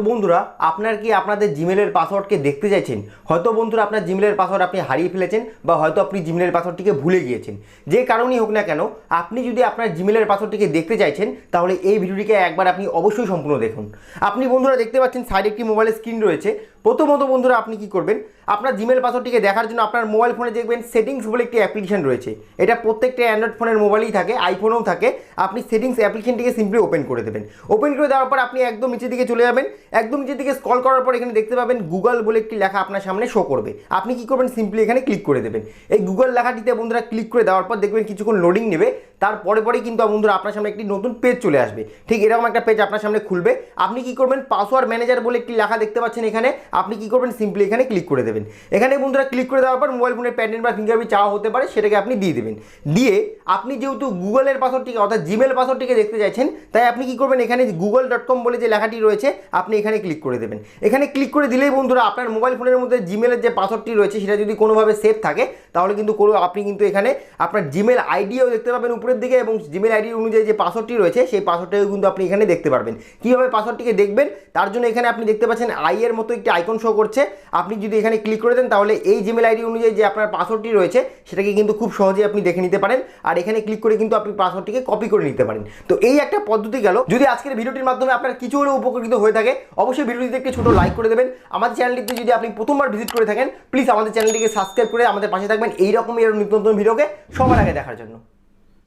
বন্ধুরা আপনার কি আপনাদের জিমেলের পাসওয়ার্ডকে দেখতে চাইছেন? হয়তো বন্ধুরা আপনার জিমেলের পাসওয়ার্ড আপনি হারিয়ে ফেলেছেন বা হয়তো আপনি জিমেলের পাসওয়ার্ডটিকে ভুলে গিয়েছেন। যে কারণেই হোক না কেন, আপনি যদি আপনার জিমেলের পাসওয়ার্ডটিকে দেখতে চাইছেন, তাহলে এই ভিডিওটিকে একবার আপনি অবশ্যই সম্পূর্ণ দেখুন। আপনি বন্ধুরা দেখতে পাচ্ছেন সাইডে একটি মোবাইলের স্ক্রিন রয়েছে। প্রথমত বন্ধুরা আপনি কি করবেন? আপনার জিমেল পাসওয়ার্ডটিকে দেখার জন্য আপনার মোবাইল ফোনে দেখবেন সেটিংস বলে একটি অ্যাপ্লিকেশন রয়েছে। এটা প্রত্যেকটা অ্যান্ড্রয়েড ফোনের মোবাইলেই থাকে আইফোনেও থাকে। আপনি সেটিংস অ্যাপ্লিকেশনটিকে সিম্পলি ওপেন করে দেবেন। ওপেন করে দেওয়ার পর আপনি একদম নিচের দিকে চলে যাবেন। একদম নিচের দিকে স্ক্রল করার পর এখানে দেখতে পাবেন গুগল বলে একটি লেখা আপনার সামনে শো করবে। আপনি কি করবেন? সিম্পলি এখানে ক্লিক করে দেবেন। এই গুগল লেখাটিতে বন্ধুরা ক্লিক করে দেওয়ার পর দেখবেন কিছুক্ষণ লোডিং নেবে। তারপরে পরেই কিন্তু বন্ধুরা আপনার সামনে একটি নতুন পেজ চলে আসবে। ঠিক এরকম একটা পেজ আপনার সামনে খুলবে। আপনি কি করবেন? পাসওয়ার্ড ম্যানেজার বলে একটি লেখা দেখতে পাচ্ছেন এখানে। আপনি কি করবেন? সিম্পলি এখানে ক্লিক করে দেবেন। এখানে বন্ধুরা ক্লিক করে দেওয়ার পর মোবাইল ফোনের প্যাটার্ন বা ফিঙ্গারপ্রিন্ট চাওয়া হতে পারে, সেটাকে আপনি দিয়ে দেবেন। দিয়ে আপনি যেহেতু গুগলের পাসওয়ার্ডটিকে অর্থাৎ জিমেল পাসওয়ার্ডটিকে দেখতে চাইছেন, তাই আপনি কি করবেন? এখানে গুগল ডট কম বলে যে লেখাটি রয়েছে, আপনি এখানে ক্লিক করে দেবেন। এখানে ক্লিক করে দিলেই বন্ধুরা আপনার মোবাইল ফোনের মধ্যে জিমেলের যে পাসওয়ার্ডটি রয়েছে, সেটা যদি কোনোভাবে সেভ থাকে, তাহলে কিন্তু কোনো আপনি কিন্তু এখানে আপনার জিমেল আইডিও দেখতে পাবেন উপরের দিকে এবং জিমেল আইডি অনুযায়ী যে পাসওয়ার্ডটি রয়েছে, সেই পাসওয়ার্ডটাও কিন্তু আপনি এখানে দেখতে পারবেন। কীভাবে পাসওয়ার্ডটিকে দেখবেন? তার জন্য এখানে আপনি দেখতে পাচ্ছেন আই এর মতো একটি আইকন শো করছে। আপনি যদি এখানে ক্লিক করে দেন, তাহলে এই জিমেল আইডি অনুযায়ী যে আপনার পাসওয়ার্ডটি রয়েছে, সেটাকে কিন্তু খুব সহজেই আপনি দেখে নিতে পারেন। আর এখানে ক্লিক করে কিন্তু আপনি পাসওয়ার্ডটিকে কপি করে নিতে পারেন। তো এই একটা পদ্ধতি গেল। যদি আজকের ভিডিওটির মাধ্যমে আপনার কিছু হলেও উপকৃত হয়ে থাকে, অবশ্যই ভিডিওটিতে একটি ছোট লাইক করে দেবেন। আমাদের চ্যানেলটিতে যদি আপনি প্রথমবার ভিজিট করে থাকেন, প্লিজ আমাদের চ্যানেলটিকে সাবস্ক্রাইব করে আমাদের পাশে থাকবেন। এইরকমই আরও নিত্য নতুন ভিডিওকে সবার আগে দেখার জন্য।